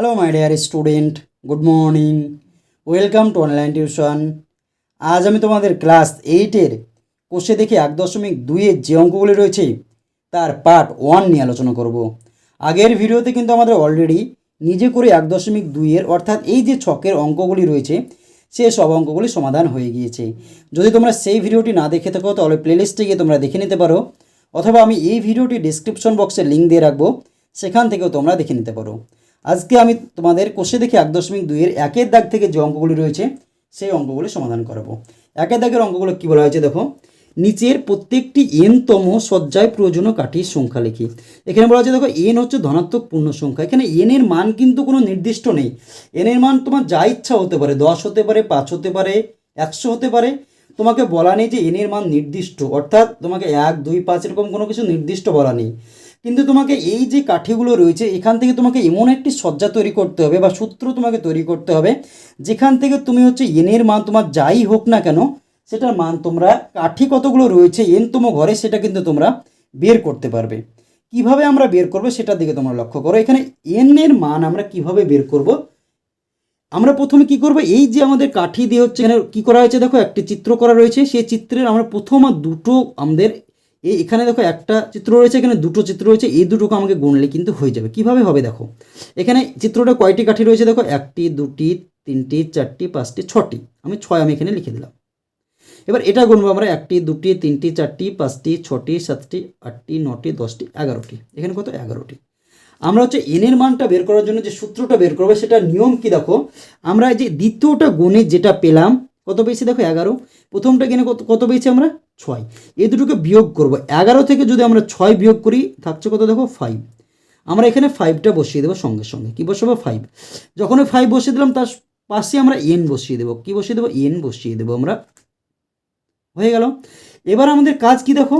Hello my dear student good morning welcome to online tuition আজ আমি তোমাদের class এইটের কোষে দেখে এক দশমিক দুইয়ের যে অঙ্কগুলি রয়েছে, তার পার্ট ওয়ান নিয়ে আলোচনা করব। আগের ভিডিওতে কিন্তু আমাদের অলরেডি নিজে করে এক দশমিক দুইয়ের অর্থাৎ এই যে ছকের অঙ্কগুলি রয়েছে, সে সব অঙ্কগুলি সমাধান হয়ে গিয়েছে। যদি তোমরা সেই ভিডিওটি না দেখে থাকো, তাহলে প্লেলিস্টে গিয়ে তোমরা দেখে নিতে পারো, অথবা আমি এই ভিডিওটি ডিসক্রিপশন বক্সে লিঙ্ক দিয়ে রাখব, সেখান থেকেও তোমরা দেখে নিতে পারো। আজকে আমি তোমাদের কোষে দেখে এক দশমিক দুইয়ের একের দাগ থেকে যে অঙ্কগুলি রয়েছে, সেই অঙ্কগুলি সমাধান করাবো। একের দাগের অঙ্কগুলো কী বলা হয়েছে দেখো? নিচের প্রত্যেকটি এনতম সজ্জায় প্রয়োজনীয় কাঠির সংখ্যা লিখি। এখানে বলা হচ্ছে দেখো এন হচ্ছে ধনাত্মক পূর্ণ সংখ্যা। এখানে এন এর মান কিন্তু কোনো নির্দিষ্ট নেই। এন এর মান তোমার যা ইচ্ছা হতে পারে, দশ হতে পারে, পাঁচ হতে পারে, একশো হতে পারে, তোমাকে বলা নেই যে এন এর মান নির্দিষ্ট। অর্থাৎ তোমাকে এক, দুই, পাঁচ এরকম কোনো কিছু নির্দিষ্ট বলা নেই। কিন্তু তোমাকে এই যে কাঠিগুলো রয়েছে, এখান থেকে তোমাকে এমন একটি সজ্জা তৈরি করতে হবে বা সূত্র তোমাকে তৈরি করতে হবে, যেখান থেকে তুমি হচ্ছে এনের মান তোমার যাই হোক না কেন, সেটার মান তোমরা, কাঠি কতগুলো রয়েছে এনতম ঘরে সেটা কিন্তু তোমরা বের করতে পারবে। কীভাবে আমরা বের করব সেটার দিকে তোমরা লক্ষ্য করো। এখানে এন এর মান আমরা কীভাবে বের করব? আমরা প্রথমে কি করব? এই যে আমাদের কাঠি দিয়ে হচ্ছে এখানে কি করা হয়েছে? দেখো, একটি চিত্র করা রয়েছে। সেই চিত্রের আমরা প্রথম দুটো আমাদের এই এখানে দেখো একটা চিত্র রয়েছে, এখানে দুটো চিত্র রয়েছে, এই দুটোকে আমাকে গুনলে কিন্তু হয়ে যাবে। কীভাবে হবে দেখো? এখানে চিত্রটা কয়টি কাঠি রয়েছে দেখো? একটি, দুটি, তিনটি, চারটি, পাঁচটি, ছটি। আমি ছয় আমি এখানে লিখে দিলাম। এবার এটা গুনবো আমরা, একটি, দুটি, তিনটি, চারটি, পাঁচটি, ছটি, সাতটি, আটটি, নটি, দশটি, এগারোটি। এখানে কত? এগারোটি। আমরা হচ্ছে এনের মানটা বের করার জন্য যে সূত্রটা বের করব সেটা নিয়ম কি দেখো? আমরা যে দ্বিতীয়টা গুণে যেটা পেলাম কত পেয়েছি দেখো, এগারো? প্রথমটা গেনে কত কত পেয়েছি আমরা? ছয়। এই দুটোকে বিয়োগ করব। এগারো থেকে যদি আমরা ছয় বিয়োগ করি, থাকছে কত দেখো? ফাইভ আমরা এখানে ফাইভটা বসিয়ে দেবো সঙ্গে সঙ্গে। কী বসাবো? ফাইভ যখন ওই ফাইভ বসিয়ে দিলাম, তার পাশে আমরা এন বসিয়ে দেবো। কী বসিয়ে দেবো? এন বসিয়ে দেবো আমরা। হয়ে গেল। এবার আমাদের কাজ কি দেখো?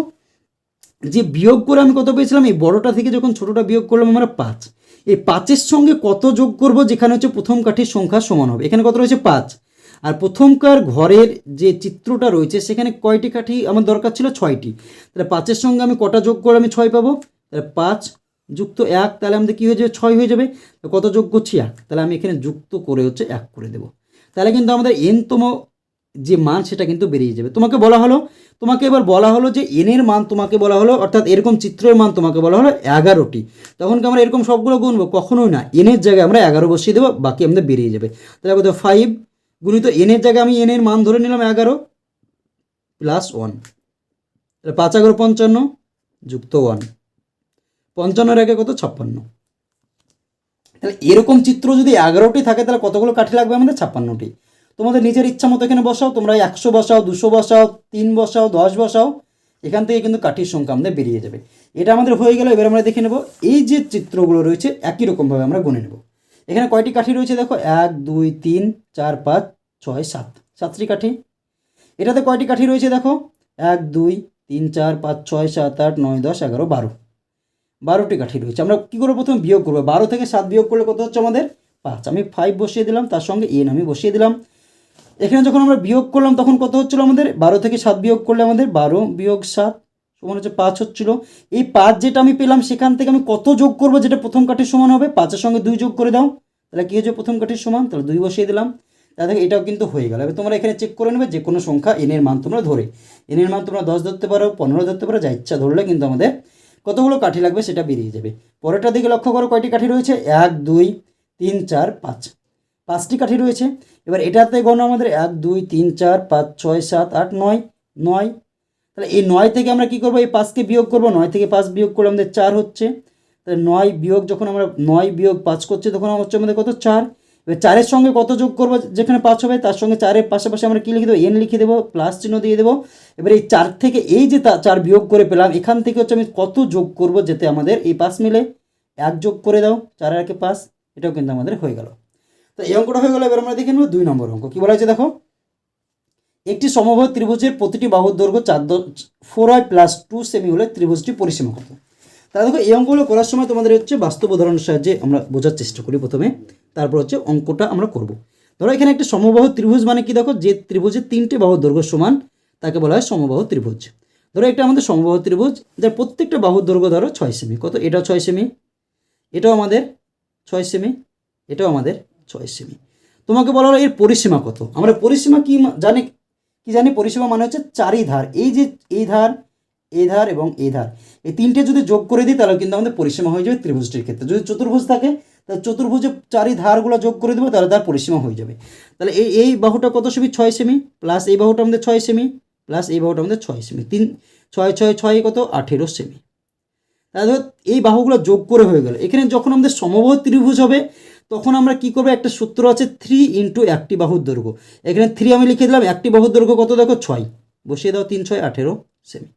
যে বিয়োগ করে আমি কত পেয়েছিলাম? এই বড়টা থেকে যখন ছোটোটা বিয়োগ করলাম আমরা পাঁচ। এই পাঁচের সঙ্গে কত যোগ করব? যেখানে হচ্ছে প্রথম কাঠির সংখ্যা সমান হবে। এখানে কত রয়েছে? পাঁচ। আর প্রথমকার ঘরের যে চিত্রটা রয়েছে, সেখানে কয়টি কাঠি আমার দরকার ছিল? ছয়টি। তাহলে পাঁচের সঙ্গে আমি কটা যোগ করে আমি ছয় পাবো? তাহলে পাঁচ যুক্ত এক, তাহলে আমাদের কী হয়ে যাবে? ছয় হয়ে যাবে। কত যোগ করছি? এক। তাহলে আমি এখানে যুক্ত করে হচ্ছে এক করে দেবো। তাহলে কিন্তু আমাদের এনতম যে মান, সেটা কিন্তু বেরিয়ে যাবে। তোমাকে বলা হলো, তোমাকে এবার বলা হলো যে এনের মান তোমাকে বলা হলো, অর্থাৎ এরকম চিত্রের মান তোমাকে বলা হলো এগারোটি। তখন কি আমরা এরকম সবগুলো গুনবো? কখনোই না। এনের জায়গায় আমরা এগারো বসিয়ে দেবো, বাকি আমাদের বেরিয়ে যাবে। তাহলে কত ফাইভ গুণিত এনের জায়গায় আমি এনের মান ধরে নিলাম এগারো প্লাস ওয়ান তাহলে পাঁচ এগারো পঞ্চান্ন যুক্ত ওয়ান পঞ্চান্নর আগে কত? ছাপ্পান্ন। তাহলে এরকম চিত্র যদি এগারোটি থাকে, তাহলে কতগুলো কাঠি লাগবে আমাদের? ছাপ্পান্নটি। তোমাদের নিজের ইচ্ছা মতো এখানে বসাও, তোমরা একশো বসাও, দুশো বসাও, তিন বসাও, দশ বসাও, এখান থেকে কিন্তু কাঠির সংখ্যা আমাদের বেরিয়ে যাবে। এটা আমাদের হয়ে গেল, এবার আমরা দেখে নেব, এই যে চিত্রগুলো রয়েছে, একই রকমভাবে আমরা গুনে নেব। এখানে কয়টি কাঠি রয়েছে দেখো? এক, দুই, তিন, চার, পাঁচ, ছয়, সাত। সাতটি কাঠি। এটাতে কয়টি কাঠি রয়েছে দেখো? এক, দুই, তিন, চার, পাঁচ, ছয়, সাত, আট, নয়, দশ, এগারো, বারো। বারোটি কাঠি রয়েছে। আমরা কী করব প্রথমে বিয়োগ করব? বারো থেকে সাত বিয়োগ করলে কত হচ্ছে আমাদের? পাঁচ। আমি ফাইভ বসিয়ে দিলাম, তার সঙ্গে এন আমি বসিয়ে দিলাম। এখানে যখন আমরা বিয়োগ করলাম, তখন কত হচ্ছিল আমাদের? বারো থেকে সাত বিয়োগ করলে আমাদের বারো বিয়োগ সাত। সমান হচ্ছে পাঁচ হচ্ছিল। এই পাঁচ যেটা আমি পেলাম, সেখান থেকে আমি কত যোগ করব যেটা প্রথম কাঠির সমান হবে? পাঁচের সঙ্গে দুই যোগ করে দাও। তাহলে কী হচ্ছে প্রথম কাঠির সমান? তাহলে দুই বসিয়ে দিলাম। তাহলে এটাও কিন্তু হয়ে গেল। এবার তোমরা এখানে চেক করে নেবে যে কোনো সংখ্যা এনের মান তোমরা ধরে। এনের মান তোমরা দশ ধরতে পারো, পনেরো ধরতে পারো, যা ইচ্ছা ধরলে কিন্তু আমাদের কতগুলো কাঠি লাগবে সেটা বেরিয়ে যাবে। পরেরটার দিকে লক্ষ্য করো কয়টি কাঠি রয়েছে? এক, দুই, তিন, চার, পাঁচ। পাঁচটি কাঠি রয়েছে। এবার এটাতে গণ আমাদের এক, দুই, তিন, চার, পাঁচ, ছয়, সাত, আট, নয় নয় তাহলে এই নয় থেকে আমরা কী করব? এই পাঁচকে বিয়োগ করব। নয় থেকে পাঁচ বিয়োগ করলে আমাদের চার হচ্ছে। তাহলে নয় বিয়োগ যখন আমরা নয় বিয়োগ পাঁচ করছি, তখন হচ্ছে আমাদের কত? চার। এবার চারের সঙ্গে কত যোগ করব? যেখানে পাঁচ হবে, তার সঙ্গে চারের পাশাপাশি আমরা কী লিখে দেবো? এন লিখে দেবো প্লাস চিহ্ন দিয়ে দেবো। এবার এই চার থেকে এই যে চার বিয়োগ করে পেলাম, এখান থেকে হচ্ছে আমি কত যোগ করব যেতে আমাদের এই পাঁচ মিলে এক যোগ করে দাও? চারের একে পাঁচ, এটাও কিন্তু আমাদের হয়ে গেল। তো এই অঙ্কটা হয়ে গেল, এবার আমরা দেখে নেব দুই নম্বর অঙ্ক। কী বলা হয়েছে দেখো? একটি সমবাহ ত্রিভুজের প্রতিটি বাহুর দৈর্ঘ্য চার ফোর ওয়াই প্লাস টু সেমি হলে ত্রিভুজটি পরিসীমা কত তাহলে দেখো, এই অঙ্কগুলো করার সময় তোমাদের হচ্ছে বাস্তব উদাহরণের সাহায্যে আমরা বোঝার চেষ্টা করি প্রথমে। তারপর হচ্ছে অঙ্কটা আমরা করব। ধরো, এখানে একটা সমবাহু ত্রিভুজ মানে কি দেখো, যে ত্রিভুজের তিনটে বাহুর দৈর্ঘ্য সমান, তাকে বলা হয় সমবাহু ত্রিভুজ। ধরো, একটা আমাদের সমবাহু ত্রিভুজ, যার প্রত্যেকটা বাহুর দৈর্ঘ্য ধরো ছয় সেমি কত? এটাও ছয় সেমি এটাও আমাদের ছয় সেমি এটাও আমাদের ছয় সেমি তোমাকে বলা হলো এর পরিসীমা কত? আমরা পরিসীমা কি জানি কি জানি পরিষেবা মানে হচ্ছে চারি ধার এই যে এই ধার এই ধার এবং এই ধার। এই তিনটে যদি যোগ করে দিই, তাহলে কিন্তু আমাদের পরিসীমা হয়ে যাবে ত্রিভুজটির ক্ষেত্রে। যদি চতুর্ভুজ থাকে, তাহলে চতুর্ভুজে চারি ধারগুলো যোগ করে দেবো, তাহলে তার পরিসীমা হয়ে যাবে। তাহলে এই এই বাহুটা কত সেমি? ছয় সেমি। প্লাস এই বাহুটা আমাদের ছয় সেমি। প্লাস এই বাহুটা আমাদের ছয় সেমি। তিন, ছয় ছয় ছয় কত? আঠেরো সেমি। তাহলে এই বাহুগুলো যোগ করে হয়ে গেল। এখানে যখন আমাদের সমবাহু ত্রিভুজ হবে তখন আমরা কি করব? একটা সূত্র আছে থ্রি ইন্টু একটি বাহুর দৈর্ঘ্য। এখানে থ্রি আমি লিখে দিলাম, একটি বাহুর দৈর্ঘ্য কত দেখো? ছয়। বসিয়ে দাও তিন, ছয়, আঠেরো সেমি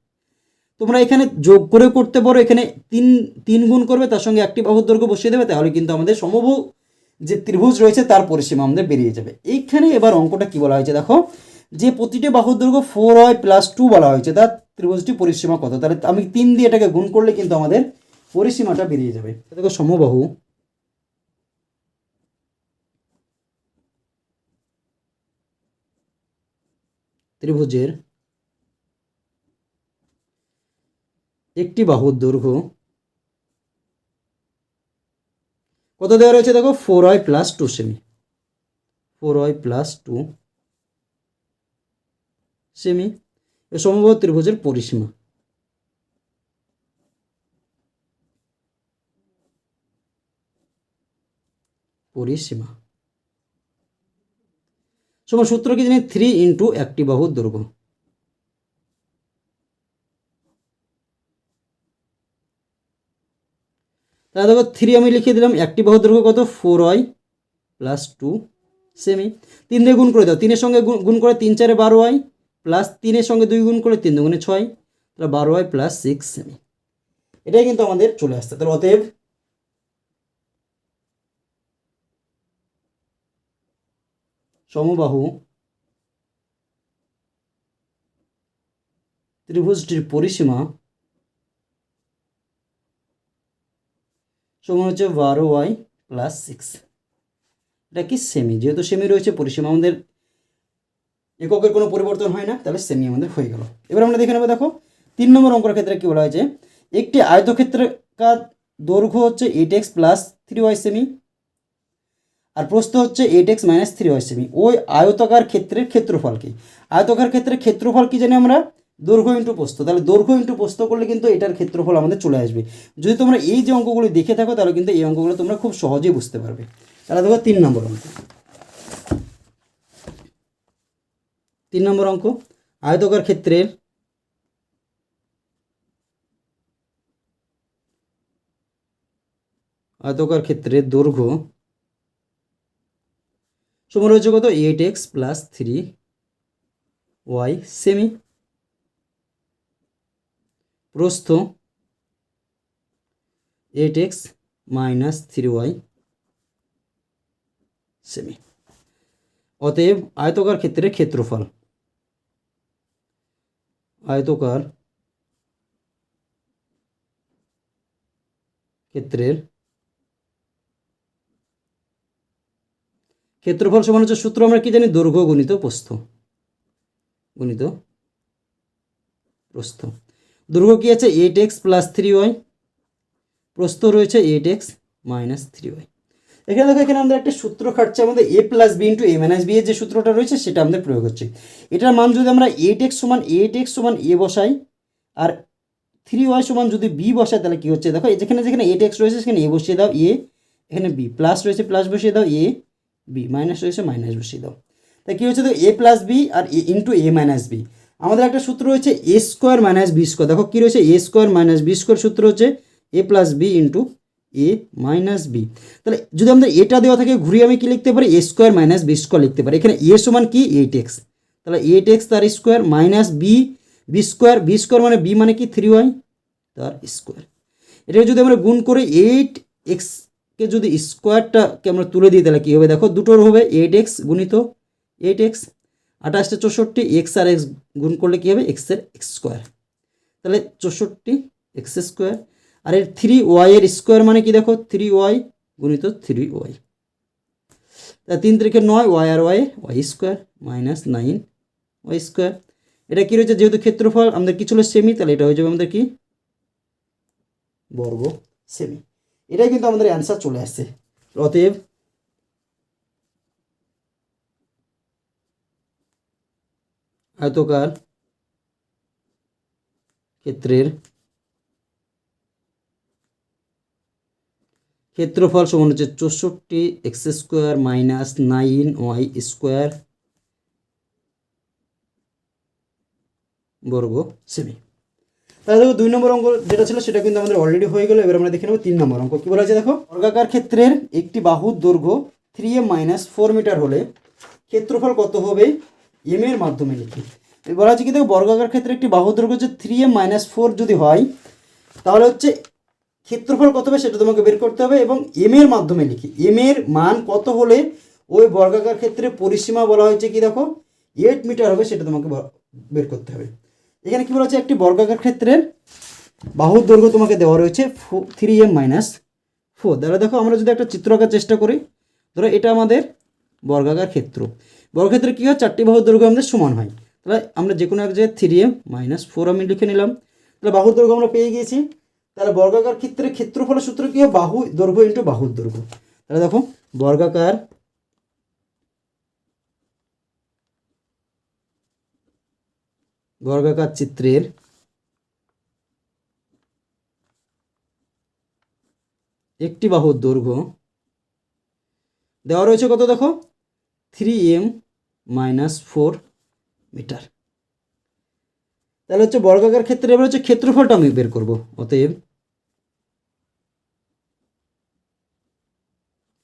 তোমরা এখানে যোগ করে করতে পারো, এখানে তিন তিন গুণ করবে, তার সঙ্গে একটি বাহুর দৈর্ঘ্য বসিয়ে দেবে, তাহলে কিন্তু আমাদের সমবাহু যে ত্রিভুজ রয়েছে, তার পরিসীমা আমাদের বেরিয়ে যাবে। এইখানে এবার অঙ্কটা কি বলা হয়েছে দেখো? যে প্রতিটি বাহুর দৈর্ঘ্য ফোর হয় প্লাস টু বলা হয়েছে, তার ত্রিভুজটি পরিসীমা কত? তাহলে আমি তিন দিয়ে এটাকে গুণ করলে কিন্তু আমাদের পরিসীমাটা বেরিয়ে যাবে। দেখো সমবাহু। ত্রিভুজের একটি বাহুর দৈর্ঘ্য কত দেওয়া রয়েছে দেখো? ফোর ওয়াই প্লাস টু সেমি ফোর ওয়াই প্লাস টু সেমি এ সমবাহু ত্রিভুজের পরিসীমা। পরিসীমা। সমান সূত্র কি জানি? থ্রি ইন্টু একটি বাহুর দৈর্ঘ্য তাহলে দেখো থ্রি আমি লিখে দিলাম, একটি বাহুর দৈর্ঘ্য কত? ফোর ওয়াই প্লাস টু সেমি তিন দিয়ে গুণ করে দাও, তিনের সঙ্গে গুণ- করে তিন চারে বারো ওয়াই প্লাস তিনের সঙ্গে দুই গুণ করে তিন দুগুণে ছয়, তাহলে বারো ওয়াই প্লাস সিক্স সেমি এটাই কিন্তু আমাদের চলে আসছে। তাহলে অতএব সমবাহু ত্রিভুজটির পরিসীমা সমান হচ্ছে বারো ওয়াই প্লাস সিক্স এটা কি সেমি যেহেতু সেমি রয়েছে, পরিসীমা আমাদের এককের কোনো পরিবর্তন হয় না, তাহলে সেমি আমাদের হয়ে গেল। এবার আমরা দেখে নেব, দেখো, তিন নম্বর অঙ্কের ক্ষেত্রে কী বলা হয়েছে? একটি আয়তক্ষেত্রকার দৈর্ঘ্য হচ্ছে eight x plus three y semi আর প্রস্থ হচ্ছে eight x minus three y semi ওই আয়তাকার ক্ষেত্রের ক্ষেত্রফল কি? আয়তাকার ক্ষেত্রের ক্ষেত্রফল কি জানি আমরা? দৈর্ঘ্য ইন্টু প্রস্থ। তাহলে দৈর্ঘ্য ইন্টু প্রস্থ করলে কিন্তু এটার ক্ষেত্রফল আমাদের চলে আসবে। যদি তোমরা এই যে অঙ্কগুলি দেখে থাকো, তাহলে কিন্তু এই অঙ্কগুলো তোমরা খুব সহজেই বুঝতে পারবে। তাহলে দেখো তিন নম্বর অঙ্ক। তিন নম্বর অঙ্ক। আয়তকার ক্ষেত্রের আয়তকার ক্ষেত্রের দৈর্ঘ্য সমান রয়েছে কত eight x plus three y semi প্রস্থ eight x minus three y semi অতএব আয়তকার ক্ষেত্রের ক্ষেত্রফল। আয়তকার ক্ষেত্রের ক্ষেত্রফল সমান হচ্ছে সূত্র আমরা কি জানি? দৈর্ঘ্য গুণিত প্রস্থ। গুণিত প্রস্থ। দৈর্ঘ্য কি আছে? Eight x plus three y প্রস্থ রয়েছে eight x minus three y এখানে দেখো, এখানে আমাদের একটা সূত্র খাটছে আমাদের a plus b into a minus b এর যে সূত্রটা রয়েছে, সেটা আমাদের প্রয়োগ হচ্ছে। এটার মান যদি আমরা এইট এক্স সমান এইট এক্স সমান এ বসাই, আর থ্রি ওয়াই সমান যদি বি বসাই, তাহলে কী হচ্ছে? দেখো যেখানে যেখানে এইট এক্স রয়েছে, সেখানে এ বসিয়ে দাও এ এখানে বি প্লাস রয়েছে প্লাস বসিয়ে দাও এ বি মাইনাস রয়েছে, মাইনাস বসিয়ে দাও তাই কী হচ্ছে? তো a plus b R a into a minus b আমাদের একটা সূত্র রয়েছে a square minus b square দেখো কী রয়েছে? A square minus b square সূত্র হচ্ছে a plus b into a minus b তাহলে যদি আমাদের এটা দেওয়া থাকে, ঘুরিয়ে আমি কি লিখতে পারি? A square minus b square লিখতে পারি। এখানে এ সমান কি? এইট এক্স তাহলে এইট এক্স তার square minus b b square b square মানে বি মানে কি? থ্রি ওয়াই তার স্কোয়ার এটাকে যদি আমরা গুণ করে এইট এক্সকে যদি স্কোয়ারটাকে আমরা তুলে দিই, তাহলে কী হবে? দেখো, দুটোর হবে এইট এক্স গুণিত এইট এক্স আঠাশটা চৌষট্টি এক্স আর এক্স গুণ করলে কী হবে? এক্সের এক্স স্কোয়ার তাহলে চৌষট্টি এক্স স্কোয়ার আর এর থ্রি ওয়াইয়ের স্কোয়ার মানে কি দেখো? থ্রি ওয়াই গুণিত থ্রি ওয়াই তা তিন তারিখে নয় ওয়াই আর y y square minus nine y square এটা কী রয়েছে? যেহেতু ক্ষেত্রফল, আমাদের কি ছিল? সেমি তাহলে এটা হয়ে যাবে আমাদের কি? বর্গ সেমি এটাই কিন্তু আমাদের অ্যান্সার চলে আসছে। অতএব আয়তকার ক্ষেত্রের ক্ষেত্রফল সমান হচ্ছে চৌষট্টি x square minus nine y square বর্গ সেমি। তাহলে দেখো দুই নম্বর অঙ্ক যেটা ছিল সেটা কিন্তু আমাদের অলরেডি হয়ে গেল। এবার আমরা দেখে নেব তিন নম্বর অঙ্ক। কি বলা আছে দেখো? বর্গাকার ক্ষেত্রের একটি বাহুর দৈর্ঘ্য three m minus four metre হলে ক্ষেত্রফল কত হবে? এম এর মাধ্যমে লিখি। বলা আছে কি দেখো, বর্গাকার ক্ষেত্রে একটি বাহুর দৈর্ঘ্য হচ্ছে থ্রি এম মাইনাস ফোর যদি হয়, তাহলে হচ্ছে ক্ষেত্রফল কত হবে সেটা তোমাকে বের করতে হবে এবং এম এর মাধ্যমে লিখি। এম এর মান কত হলে ওই বর্গাকার ক্ষেত্রে পরিসীমা বলা হয়েছে কি দেখো? এইট মিটার হবে সেটা তোমাকে বের করতে হবে। এখানে কি বলা হচ্ছে একটি বর্গাকার ক্ষেত্রের বাহুর দৈর্ঘ্য তোমাকে দেওয়া রয়েছে থ্রি এম মাইনাস ফোর তাহলে দেখো, আমরা যদি একটা চিত্র আঁকার চেষ্টা করি, ধরো এটা আমাদের বর্গাকার ক্ষেত্র। বর্গক্ষেত্রে কী হয়? চারটি বাহুর দৈর্ঘ্য আমাদের সমান হয়। তাহলে আমরা যে কোনো এক জায়গায় থ্রি এম মাইনাস ফোর আমি লিখে নিলাম। তাহলে বাহুর দৈর্ঘ্য আমরা পেয়ে গিয়েছি। তাহলে বর্গাকার ক্ষেত্রে ক্ষেত্রফলের সূত্র কী হয়? বাহু দৈর্ঘ্য ইন্টু বাহুর দৈর্ঘ্য। তাহলে দেখো, বর্গাকার বর্গাকার চিত্রের একটি বাহুর দৈর্ঘ্য। দেওয়া রয়েছে কত দেখো? Three m minus four metre তাহলে হচ্ছে বর্গাকার ক্ষেত্রে এবার হচ্ছে ক্ষেত্রফলটা আমি বের করব। অতএব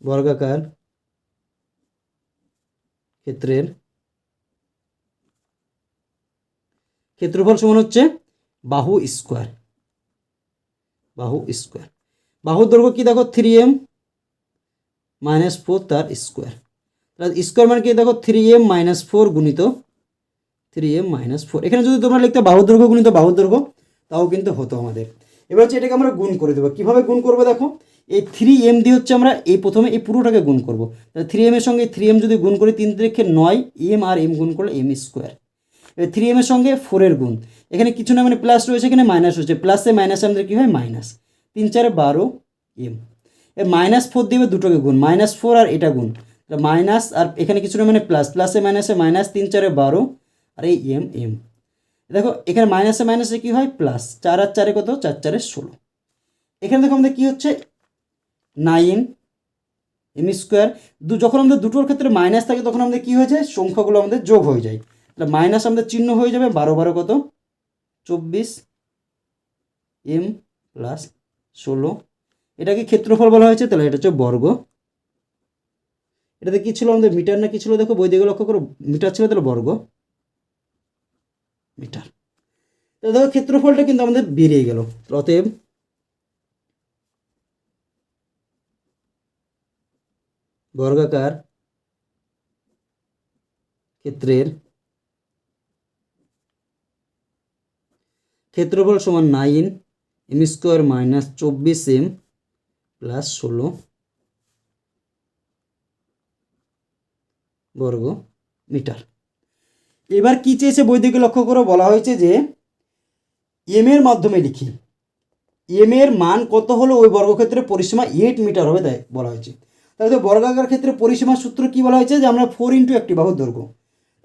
বর্গাকার ক্ষেত্রের ক্ষেত্রফল সমান হচ্ছে বাহু স্কোয়ার। বাহু স্কোয়ার। বাহুর দৈর্ঘ্য কি দেখো? থ্রি এম মাইনাস ফোর তার স্কোয়ার। তাহলে স্কোয়ার মানে কি দেখো? থ্রি এম মাইনাস ফোর গুণিত থ্রি এম মাইনাস ফোর এখানে যদি তোমরা লিখতে বাহুর দৈর্ঘ্য গুণিত বাহুর দৈর্ঘ্য, তাও কিন্তু হতো আমাদের। এবার হচ্ছে এটাকে আমরা গুণ করে দেবো। কীভাবে গুণ করব দেখো? এই থ্রি এম দিয়ে হচ্ছে আমরা এই প্রথমে এই পুরোটাকে গুণ করব। তাহলে থ্রি এমের সঙ্গে থ্রি এম যদি গুণ করি, তিন তিরিখে নয় এম আর এম গুণ করলে এম স্কোয়ার থ্রি এমের সঙ্গে ফোরের গুণ। এখানে কিছু না মানে প্লাস রয়েছে, এখানে মাইনাস রয়েছে। প্লাসে মাইনাসে আমাদের কী হয়? মাইনাস তিন, চারে, বারো এম এ মাইনাস ফোর দিবে দুটোকে গুণ। মাইনাস ফোর আর এটা গুণ। মাইনাস আর এখানে কিছু না মানে প্লাস প্লাসে মাইনাসে মাইনাস তিন, চারে বারো, আর এই এম এম দেখো, এখানে মাইনাসে মাইনাসে কী হয়? প্লাস চার আর চারে কত? চার, চারে ষোলো। এখানে দেখো আমাদের কী হচ্ছে? নাইন এম স্কোয়ার দু যখন আমাদের দুটোর ক্ষেত্রে মাইনাস থাকে, তখন আমাদের কী হয়ে যায়? সংখ্যাগুলো আমাদের যোগ হয়ে যায়। তাহলে মাইনাস আমাদের চিহ্ন হয়ে যাবে বারো বারো কত? চব্বিশ এম প্লাস ষোলো। এটাকে ক্ষেত্রফল বলা হয়েছে, তাহলে এটা হচ্ছে বর্গ। এটাতে কী ছিল আমাদের মিটার না কী ছিল? দেখো বই দিকে লক্ষ্য করো মিটার ছিল তাহলে বর্গ। মিটার তাহলে দেখো ক্ষেত্রফলটা কিন্তু আমাদের বেরিয়ে গেল। অতএব বর্গাকার ক্ষেত্রের ক্ষেত্রফল সমান নাইন এম স্কোয়ার মাইনাস চব্বিশ এম প্লাস ষোলো বর্গ মিটার। এবার কি চেয়েছে বই দিকে লক্ষ্য করো বলা হয়েছে যে, এম এর মাধ্যমে লিখি। এম এর মান কত হলো ওই বর্গক্ষেত্রের পরিসীমা এইট মিটার হবে তাই বলা হয়েছে। তাহলে তো বর্গাকার ক্ষেত্রে পরিসীমার সূত্র কি বলা হয়েছে? যে আমরা ফোর ইন্টু একটি বাহুর দৈর্ঘ্য।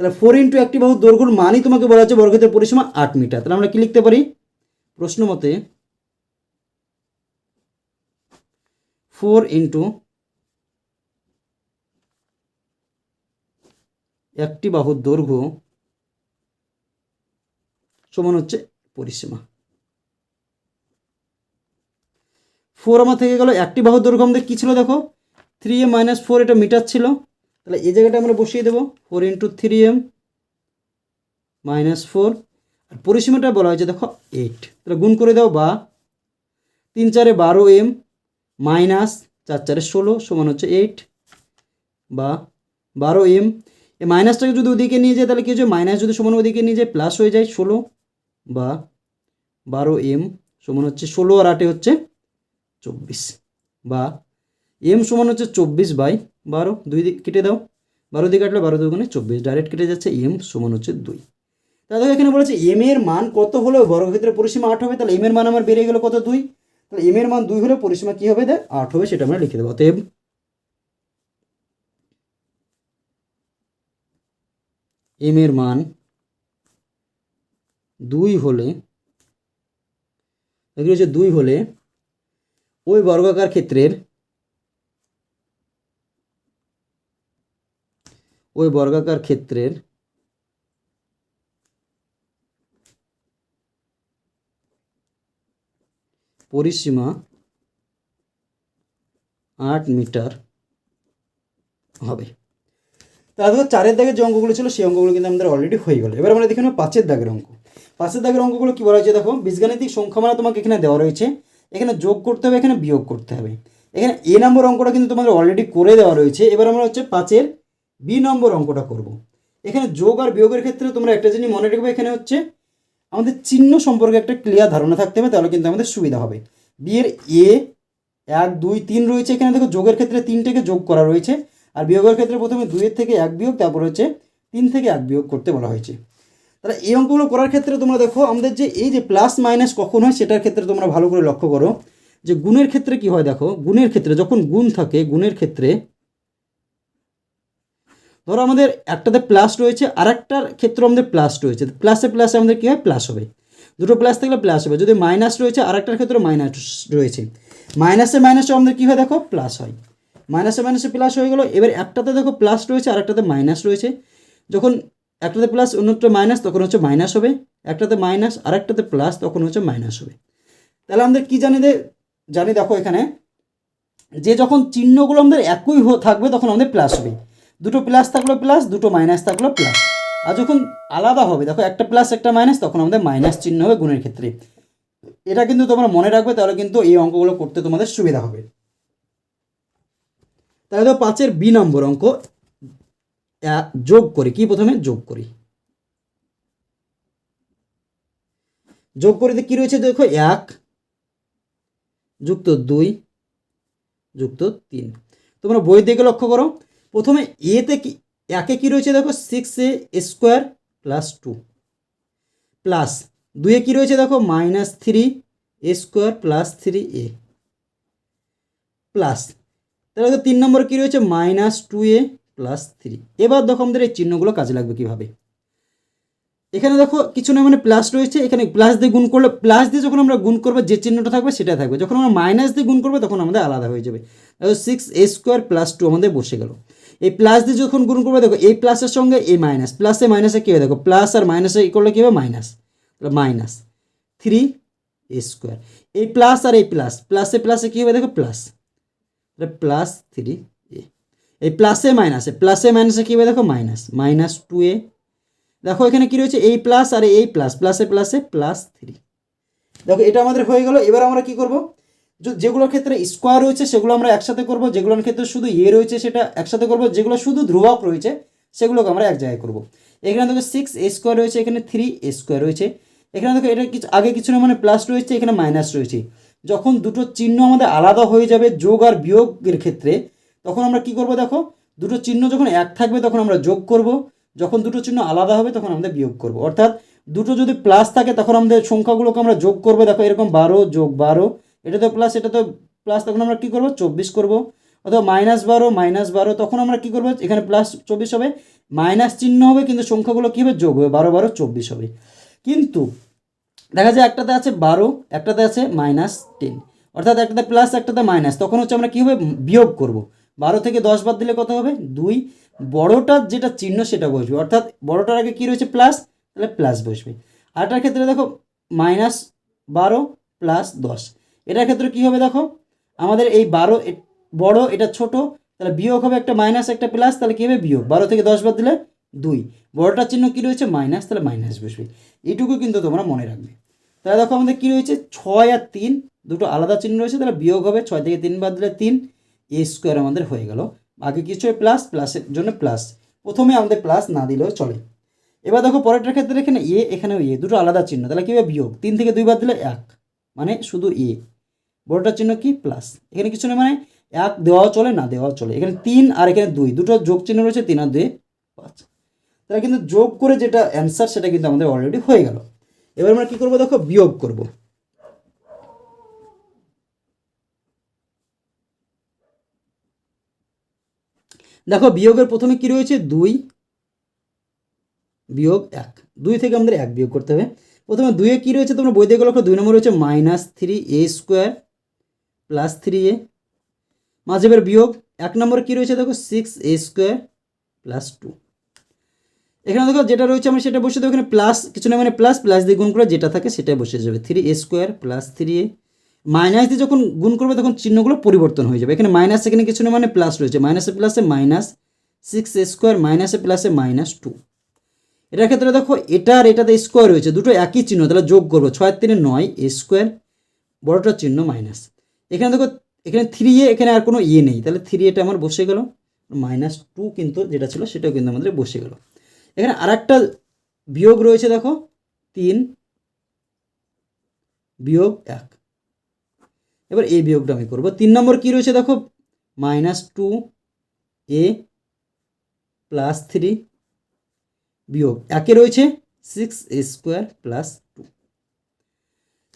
তাহলে ফোর ইন্টু একটি বাহুর দৈর্ঘ্যর মানই তোমাকে বলা হচ্ছে বর্গক্ষেত্রের পরিসীমা আট মিটার। তাহলে আমরা কি লিখতে পারি? প্রশ্ন মতে ফোর ইন্টু একটি বাহুর দৈর্ঘ্য সমান হচ্ছে পরিসীমা। ফোর আমার থেকে গেল একটি বাহুর দৈর্ঘ্য আমাদের কী ছিল দেখো? থ্রি এ মাইনাস ফোর এটা মিটার ছিল। তাহলে এই জায়গাটা আমরা বসিয়ে দেবো। Four into three m minus four আর পরিসীমাটা বলা হয়েছে দেখো এইট তাহলে গুণ করে দাও বা তিন চারে বারো এম মাইনাস চার চারে ষোলো সমান হচ্ছে এইট বা বারো এম এই মাইনাসটাকে যদি ওদিকে নিয়ে যায় তাহলে কী হচ্ছে? মাইনাস যদি সমান ওদিকে নিয়ে যায় প্লাস হয়ে যায় ষোলো বা বারো এম সমান হচ্ছে ষোলো আর আটে হচ্ছে চব্বিশ বা এম সমান হচ্ছে চব্বিশ বাই বারো, দুই দিক কেটে দাও। বারো দিকে কাটলে বারো দুগুণে চব্বিশ ডাইরেক্ট কেটে যাচ্ছে এম সমান হচ্ছে দুই। তাহলে এখানে বলেছে এম এর মান কত হলে বর্গক্ষেত্রের পরিসীমা আট হবে, তাহলে এম এর মান আমার বেরিয়ে গেল কত দুই? তাহলে এম এর মান দুই হলে পরিসীমা কী হবে দেখ? আট হবে, সেটা আমরা লিখে দেবো। অতএব এম এর মান দুই হলে এগুলো হচ্ছে দুই হলে ওই বর্গাকার ক্ষেত্রের ওই বর্গাকার ক্ষেত্রের পরিসীমা আট মিটার হবে। দেখো চারের দাগের যে অঙ্কগুলো ছিল, সেই অঙ্কগুলো কিন্তু আমাদের অলরেডি হয়ে গেল। এবার আমরা দেখে নেব পাঁচের দাগের অঙ্ক। পাঁচের দাগের অঙ্কগুলো কী বলা হয়েছে দেখো? বীজগাণিতিক সংখ্যামালা তোমাকে এখানে দেওয়া রয়েছে। এখানে যোগ করতে হবে, এখানে বিয়োগ করতে হবে। এখানে এ নম্বর অঙ্কটা কিন্তু তোমাদের অলরেডি করে দেওয়া রয়েছে। এবার আমরা হচ্ছে পাঁচের বি নম্বর অঙ্কটা করব। এখানে যোগ আর বিয়োগের ক্ষেত্রে তোমরা একটা জিনিস মনে রাখবে এখানে হচ্ছে, আমাদের চিহ্ন সম্পর্কে একটা ক্লিয়ার ধারণা থাকতে হবে, তাহলে কিন্তু আমাদের সুবিধা হবে। বিয়ের এ এক, দুই, তিন রয়েছে এখানে, দেখো যোগের ক্ষেত্রে তিনটাকে যোগ করা রয়েছে, আর বিয়োগের ক্ষেত্রে প্রথমে দুইয়ের থেকে এক বিয়োগ, তারপর হচ্ছে তিন থেকে এক বিয়োগ করতে বলা হয়েছে। তাহলে এই অঙ্কগুলো করার ক্ষেত্রে তোমরা দেখো, আমাদের যে এই যে প্লাস মাইনাস কখন হয় সেটার ক্ষেত্রে তোমরা ভালো করে লক্ষ্য করো, যে গুণের ক্ষেত্রে কি হয় দেখো, গুণের ক্ষেত্রে যখন গুণ থাকে, গুণের ক্ষেত্রে ধরো আমাদের একটাতে প্লাস রয়েছে আর একটার ক্ষেত্রে আমাদের প্লাস রয়েছে। প্লাসে প্লাসে আমাদের কী হয়? প্লাস হবে। দুটো প্লাস থাকলে প্লাস হবে। যদি মাইনাস রয়েছে আর একটার ক্ষেত্রে মাইনাস রয়েছে মাইনাসে মাইনাসে আমাদের কী হয়? দেখো প্লাস হয়। মাইনাসে মাইনাসে প্লাস হয়ে গেলো। এবার একটাতে দেখো প্লাস রয়েছে আর একটাতে মাইনাস রয়েছে। যখন একটাতে প্লাস অন্যটা মাইনাস তখন হচ্ছে মাইনাস হবে। একটাতে মাইনাস আর একটাতে প্লাস তখন হচ্ছে মাইনাস হবে। তাহলে আমাদের কী জানি দে জানি দেখো এখানে। যে যখন চিহ্নগুলো আমাদের একই থাকবে, তখন আমাদের প্লাস হবে। দুটো প্লাস থাকল প্লাস দুটো মাইনাস থাকল প্লাস আর যখন আলাদা হবে, দেখো একটা প্লাস একটা মাইনাস তখন আমাদের মাইনাস চিহ্ন হবে গুণের ক্ষেত্রে। এটা কিন্তু তোমরা মনে রাখবে, তাহলে কিন্তু এই অঙ্কগুলো করতে তোমাদের সুবিধা হবে। তাহলে তো পাঁচের বি নম্বর অঙ্ক যোগ করি। কি প্রথমে? যোগ করি। যোগ করিতে কি রয়েছে দেখো? এক, যুক্ত দুই, যুক্ত তিন। তোমরা বই থেকে লক্ষ্য করো প্রথমে এতে কি, একে কি রয়েছে দেখো? Six a square plus two plus দুয়ে কি রয়েছে দেখো? Minus three a square plus three a plus তাহলে দেখো তিন নম্বর কী রয়েছে? Minus two a plus three এবার দেখো আমাদের এই চিহ্নগুলো কাজে লাগবে কীভাবে? এখানে দেখো কিছু না মানে প্লাস রয়েছে, এখানে প্লাস দিয়ে গুণ করলে প্লাস দিয়ে যখন আমরা গুণ করব, যে চিহ্নটা থাকবে সেটা থাকবে। যখন আমরা মাইনাস দিয়ে গুণ করব, তখন আমাদের আলাদা হয়ে যাবে। Six a square plus two আমাদের বসে গেল। এই প্লাস দিয়ে যখন গুণ করবে, দেখো এই প্লাসের সঙ্গে এই মাইনাস প্লাসে মাইনাসে কী হয় দেখো প্লাস আর মাইনাসে করলে কী হবে? Minus minus three a square এই প্লাস আর এই প্লাস প্লাসে প্লাসে কী হবে? দেখো প্লাস প্লাস থ্রি এ এই প্লাসে মাইনাসে প্লাসে মাইনাসে কী হবে? দেখো মাইনাস মাইনাস টু এ দেখো এখানে কী রয়েছে? এই প্লাস আর এই প্লাস প্লাসে প্লাসে প্লাস থ্রি দেখো এটা আমাদের হয়ে গেল, এবার আমরা কী করব? যেগুলোর ক্ষেত্রে স্কোয়ার রয়েছে, সেগুলো আমরা একসাথে করব। যেগুলোর ক্ষেত্রে শুধু এ রয়েছে, সেটা একসাথে করব। যেগুলো শুধু ধ্রুবক রয়েছে, সেগুলোকে আমরা এক জায়গায় করব। এখানে দেখো সিক্স এ স্কোয়ার রয়েছে, এখানে থ্রি এ স্কোয়ার রয়েছে। এখানে দেখো এটা কিছু আগে কিছু না মানে প্লাস রয়েছে, এখানে মাইনাস রয়েছে। যখন দুটো চিহ্ন আমাদের আলাদা হয়ে যাবে যোগ আর বিয়োগের ক্ষেত্রে, তখন আমরা কি করব দেখো? দুটো চিহ্ন যখন এক থাকবে, তখন আমরা যোগ করব। যখন দুটো চিহ্ন আলাদা হবে, তখন আমাদের বিয়োগ করব। অর্থাৎ দুটো যদি প্লাস থাকে, তখন আমাদের সংখ্যাগুলোকে আমরা যোগ করব। দেখো এরকম বারো যোগ বারো এটা তো প্লাস এটা তো প্লাস তখন আমরা কী করব? চব্বিশ করব। অথবা মাইনাস বারো মাইনাস বারো, তখন আমরা কী করব? এখানে প্লাস চব্বিশ হবে। মাইনাস চিহ্ন হবে, কিন্তু সংখ্যাগুলো কী হবে? যোগ হবে। বারো বারো, চব্বিশ হবে। কিন্তু দেখা যায় একটাতে আছে বারো, একটাতে আছে মাইনাস টেন অর্থাৎ একটাতে প্লাস একটাতে মাইনাস তখন হচ্ছে আমরা কী হবে? বিয়োগ করব। বারো থেকে দশ বাদ দিলে কত হবে? দুই। বড়টার যেটা চিহ্ন, সেটা বসবে। অর্থাৎ বড়টার আগে কী রয়েছে? প্লাস তাহলে প্লাস বসবে। আরটার ক্ষেত্রে দেখো মাইনাস বারো প্লাস দশ। এটার ক্ষেত্রে কী হবে দেখো? আমাদের এই বারো বড়, এটা ছোট, তাহলে বিয়োগ হবে একটা মাইনাস একটা প্লাস তাহলে কী হবে? বিয়োগ। বারো থেকে দশ বাদ দিলে দুই। বড়টার চিহ্ন কী রয়েছে? মাইনাস তাহলে মাইনাস বসবে। এইটুকু কিন্তু তোমরা মনে রাখবে। তাহলে দেখো আমাদের কী রয়েছে? ছয় আর তিন, দুটো আলাদা চিহ্ন রয়েছে, তাহলে বিয়োগ হবে ছয় থেকে তিন বাদ দিলে তিন। এ স্কোয়ার আমাদের হয়ে গেল। আগে কিছু প্লাস প্লাসের জন্য প্লাস প্রথমে আমাদের প্লাস না দিলেও চলে। এবার দেখো পরেরটার ক্ষেত্রে এখানে এ এখানেও এ দুটো আলাদা চিহ্ন। তাহলে কী হবে? বিয়োগ। তিন থেকে দুই বাদ দিলে এক। মানে শুধু এ বড়টার চিহ্ন কি? প্লাস এখানে কিছু নেই মানে? এক, দেওয়াও চলে, না দেওয়াও চলে। এখানে তিন আর এখানে দুই। দুটো যোগ চিহ্ন রয়েছে, তিন আর দুই, পাঁচ। তাহলে কিন্তু যোগ করে যেটা অ্যান্সার সেটা কিন্তু আমাদের অলরেডি হয়ে গেল। এবার আমরা কী করব দেখো? বিয়োগ করব। দেখো, বিয়োগের প্রথমে কি রয়েছে? দুই বিয়োগ এক। দুই থেকে আমাদের এক বিয়োগ করতে হবে। প্রথমে দুইয়ে কী রয়েছে? তোমরা বই দেখে লক্ষ্য দুই নম্বর রয়েছে minus three a square plus three a. মাঝে এবার বিয়োগ। এক নম্বর কী রয়েছে দেখো? Six a square plus two এখানে দেখো যেটা রয়েছে আমি সেটা বসে দেবো এখানে প্লাস কিছু না মানে প্লাস প্লাস দিয়ে গুণ করে যেটা থাকে সেটাই বসে যাবে। Three a square plus three a minus দিয়ে যখন গুণ করবে তখন চিহ্নগুলো পরিবর্তন হয়ে যাবে। এখানে মাইনাস এখানে কিছু না মানে প্লাস রয়েছে। মাইনাসে প্লাসে মাইনাস সিক্স এ স্কোয়ার মাইনাসে প্লাসে মাইনাস টু এটার ক্ষেত্রে দেখো এটা আর এটাতে স্কোয়ার রয়েছে। দুটো একই চিহ্ন, তাহলে যোগ করব। ছয় তিনে নয় এ স্কোয়ার বড়টার চিহ্ন মাইনাস এখানে দেখো, এখানে থ্রি এ, এখানে আর কোনো ইয়ে নেই। তাহলে থ্রি এটা আমার বসে গেল। মাইনাস টু কিন্তু যেটা ছিল, সেটাও কিন্তু আমাদের বসে গেল। এখানে আর একটা বিয়োগ রয়েছে দেখো, তিন বিয়োগ এক। এবার এই বিয়োগটা আমি করব। তিন নম্বর কী রয়েছে দেখো minus two a plus three বিয়োগ একে রয়েছে six a square plus two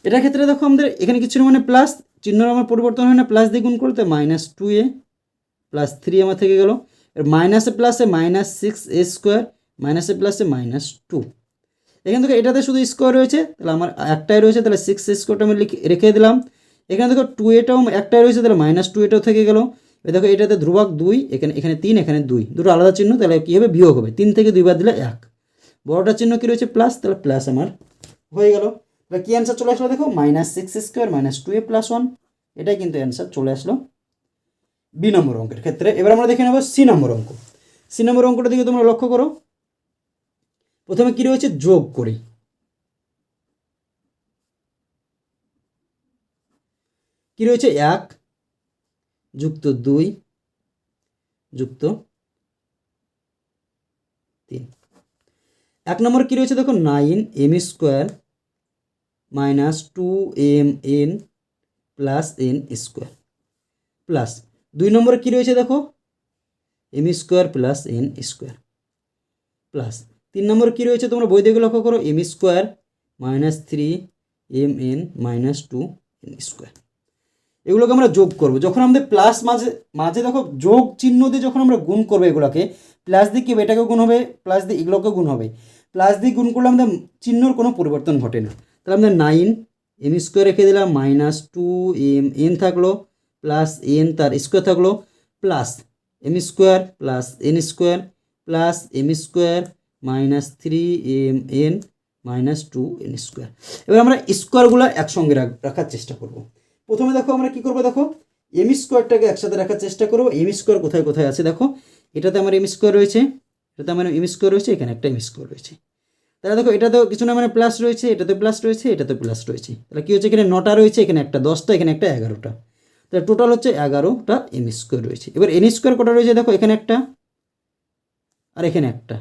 এটার ক্ষেত্রে দেখো আমাদের এখানে কিছু মানে প্লাস চিহ্ন আমার পরিবর্তন হয় না প্লাস দিয়ে গুণ করতে minus two a plus three আমার থেকে গেল। এর মাইনাসে প্লাসে মাইনাস সিক্স এ স্কোয়ার মাইনাসে প্লাসে মাইনাস টু এখান থেকে এটাতে শুধু স্কোয়ার রয়েছে, তাহলে আমার একটাই রয়েছে, তাহলে সিক্স স্কোয়ারটা আমি লিখে রেখে দিলাম। এখানে দেখো টু এটাও একটাই রয়েছে, তাহলে মাইনাস টু এটাও থেকে গেল। দেখো এটাতে ধ্রুবক দুই, এখানে এখানে তিন, এখানে দুই। দুটো আলাদা চিহ্ন, তাহলে কী হবে? বিয়োগ হবে। তিন থেকে দুই বাদ দিলে এক। বড়টার চিহ্ন কী রয়েছে? প্লাস তাহলে প্লাস আমার হয়ে গেল। তাহলে কী অ্যান্সার চলে আসলো দেখো? Minus six square minus two a plus one এটাই কিন্তু অ্যান্সার চলে আসলো। বি নম্বর অঙ্কের ক্ষেত্রে। এবার আমরা দেখে নেব সি নম্বর অঙ্ক। সি নম্বর অঙ্কটা দিকে তোমরা লক্ষ্য করো। প্রথমে কী রয়েছে? যোগ করি। কী রয়েছে? এক যুক্ত দুই যুক্ত তিন। এক নম্বর কী রয়েছে দেখো? Nine m square minus two m n plus n square. Plus, দুই নম্বরে কী রয়েছে দেখো? M square plus n square. Plus, তিন নম্বর কী রয়েছে তোমরা বই দেখে লক্ষ্য করো? M square minus three m n minus two n square. এগুলোকে আমরা যোগ করব। যখন আমাদের প্লাস মাঝে মাঝে দেখো যোগ চিহ্ন দিয়ে যখন আমরা গুণ করব এগুলোকে, প্লাস দিয়ে কি হবে? এটাকে গুণ হবে, প্লাস দিয়ে এগুলোকে গুণ হবে। প্লাস দিয়ে গুণ করলে আমাদের চিহ্নর কোনো পরিবর্তন ঘটে না। তাহলে আমাদের নাইন এম স্কোয়ার রেখে দিলাম মাইনাস টু এম এন থাকল প্লাস এন তার স্কোয়ার থাকল plus m square plus n square plus m square minus three m n minus two n square এবার আমরা স্কোয়ারগুলো একসঙ্গে রাখ- রাখার চেষ্টা করব। প্রথমে দেখো আমরা কি করব, দেখো? এম স্কোয়ারটাকে একসাথে রাখার চেষ্টা করব। এম স্কোয়ার কোথায় কোথায় আছে, দেখো? এটাতে আমার এম স্কোয়ার রয়েছে, এটাতে আমার এম স্কোয়ার রয়েছে, এখানে একটা এম স্কোয়ার রয়েছে। তাহলে দেখো, এটা তো কিছু না মানে প্লাস রয়েছে এটাতে প্লাস রয়েছে এটাতে প্লাস রয়েছে। তাহলে কী হচ্ছে এখানে নটা রয়েছে, এখানে একটা দশটা এখানে একটা এগারোটা। তাহলে টোটাল হচ্ছে এগারোটা এম স্কোয়ার রয়েছে। এবার এন স্কোয়ার কটা রয়েছে দেখো, এখানে একটা আর এখানে একটা।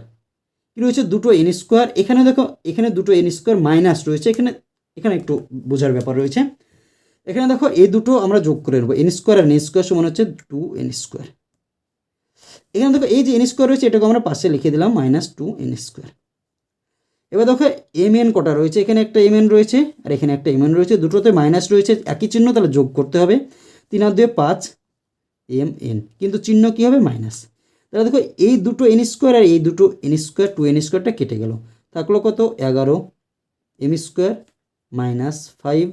কী রয়েছে? দুটো এন স্কোয়ার এখানে দেখো, এখানে দুটো এন স্কোয়ার মাইনাস রয়েছে, এখানে এখানে একটু বোঝার ব্যাপার রয়েছে। এখানে দেখো, এই দুটো আমরা যোগ করে নেব এন স্কোয়ার আর এন স্কোয়ার সমান হচ্ছে টু এন স্কোয়ার এখানে দেখো, এই যে এন স্কোয়ার রয়েছে, এটাকে আমরা পাশে লিখে দিলাম মাইনাস টু এন স্কোয়ার এবার দেখো এম এন কটা রয়েছে? এখানে একটা এম এন রয়েছে, আর এখানে একটা এম এন রয়েছে। দুটোতে মাইনাস রয়েছে, একই চিহ্ন তাহলে যোগ করতে হবে। তিন আর দুয়ে পাঁচ এম এন কিন্তু চিহ্ন কী হবে? মাইনাস তাহলে দেখো, এই দুটো এন স্কোয়ার আর এই দুটো এন স্কোয়ার টু এন স্কোয়ারটা কেটে গেল। থাকল কত? এগারো। M square minus five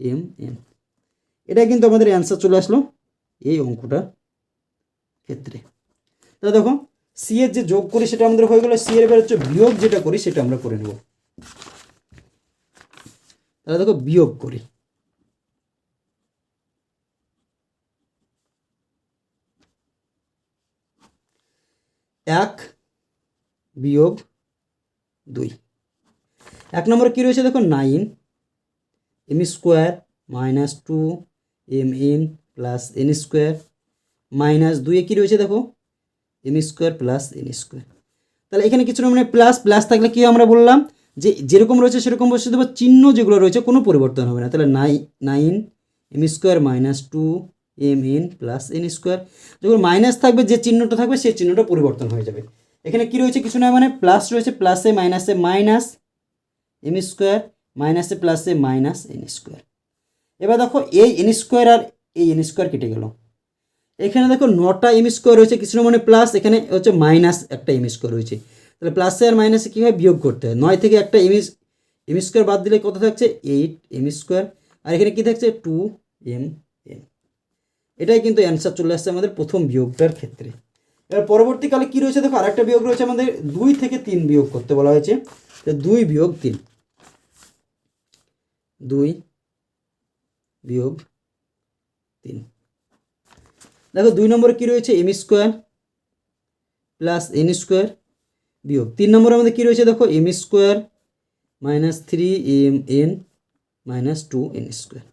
m n এটা কিন্তু আমাদের অ্যান্সার চলে আসলো, এই অঙ্কটার ক্ষেত্রে। তাহলে দেখো সি এর যে যোগ করি সেটা আমাদের হয়ে গেল সি এর এবার হচ্ছে বিয়োগ যেটা করি সেটা আমরা করে নেব। তাহলে দেখো বিয়োগ করি। এক বিয়োগ দুই। এক নম্বরে কী রয়েছে দেখো? Nine. M square minus two m n plus n square minus দুইয়ে কী রয়েছে দেখো? M square plus n square তাহলে এখানে কিছু মানে প্লাস প্লাস থাকলে কি আমরা বললাম? যে যেরকম রয়েছে সেরকম বসে দেবো। চিহ্ন যেগুলো রয়েছে কোনো পরিবর্তন হবে না। তাহলে নাই nine m square minus two m n plus n square যখন মাইনাস থাকবে, যে চিহ্নটা থাকবে, সেই চিহ্নটা পরিবর্তন হয়ে যাবে। এখানে কি রয়েছে? কিছু না মানে প্লাস রয়েছে প্লাসে মাইনাসে মাইনাস এম স্কোয়ার মাইনাসে প্লাসে মাইনাস এন স্কোয়ার এবার দেখো, এই এন স্কোয়ার আর এই এন স্কোয়ার কেটে গেল। এখানে দেখো নটা এম স্কোয়ার রয়েছে কিছু মানে প্লাস এখানে হচ্ছে মাইনাস একটা এম স্কোয়ার রয়েছে। তাহলে প্লাসে আর মাইনাসে কী হয় বিয়োগ করতে হয়? নয় থেকে একটা এম এম স্কোয়ার বাদ দিলে কত থাকছে? এইট এম স্কোয়ার আর এখানে কী থাকছে? টু এম এন এটাই কিন্তু অ্যান্সার চলে আসছে আমাদের প্রথম বিয়োগটার ক্ষেত্রে। এবার পরবর্তীকালে কী রয়েছে? দেখো আরেকটা বিয়োগ রয়েছে আমাদের, দুই থেকে তিন বিয়োগ করতে বলা হয়েছে। তো দুই বিয়োগ তিন। দুই বিয়োগ তিন। দেখো দুই নম্বরে কী রয়েছে? M square plus n square বিয়োগ। তিন নম্বরে আমাদের কী রয়েছে দেখো? M square minus three m n minus two n square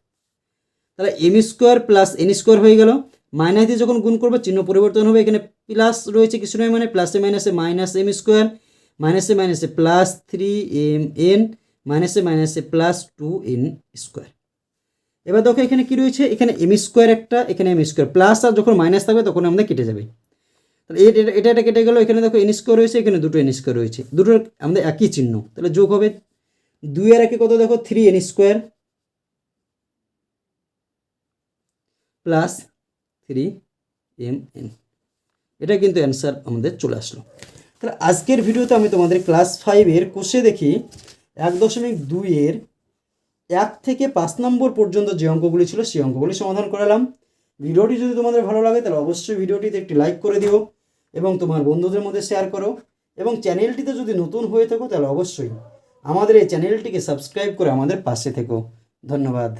তাহলে m square plus n square হয়ে গেল। মাইনাস দিয়ে যখন গুণ করব, চিহ্ন পরিবর্তন হবে। এখানে প্লাস রয়েছে কিছু নয় মানে প্লাসে মাইনাসে মাইনাস এম স্কোয়ার মাইনাসে মাইনাসে প্লাস থ্রি এম এন মাইনাসে মাইনাসে প্লাস টু এন স্কোয়ার এবার দেখো এখানে কি রয়েছে? এখানে এম স্কোয়ার একটা, এখানে এম স্কোয়ার প্লাস আর যখন মাইনাস থাকবে তখন আমাদের কেটে যাবে। তাহলে এটা এটা- কেটে গেল, এখানে দেখো এন স্কোয়ার রয়েছে, এখানে দুটো এন স্কোয়ার রয়েছে। দুটোর আমাদের একই চিহ্ন। তাহলে যোগ হবে দুই আর একে কত দেখো? Three n square plus three m n এটা কিন্তু অ্যান্সার আমাদের চলে আসলো। তাহলে আজকের ভিডিওতে আমি তোমাদের ক্লাস ফাইভের কোষে দেখি এক দশমিক দুইয়ের এক থেকে পাঁচ নম্বর পর্যন্ত যে অঙ্কগুলি ছিল সেই অঙ্কগুলি সমাধান করালাম। ভিডিওটি যদি তোমাদের ভালো লাগে, তাহলে অবশ্যই ভিডিওটিতে একটি লাইক করে দিও এবং তোমার বন্ধুদের মধ্যে শেয়ার করো এবং চ্যানেলটিতে যদি নতুন হয়ে থাকো, তাহলে অবশ্যই আমাদের এই চ্যানেলটিকে সাবস্ক্রাইব করে আমাদের পাশে থেকো। ধন্যবাদ।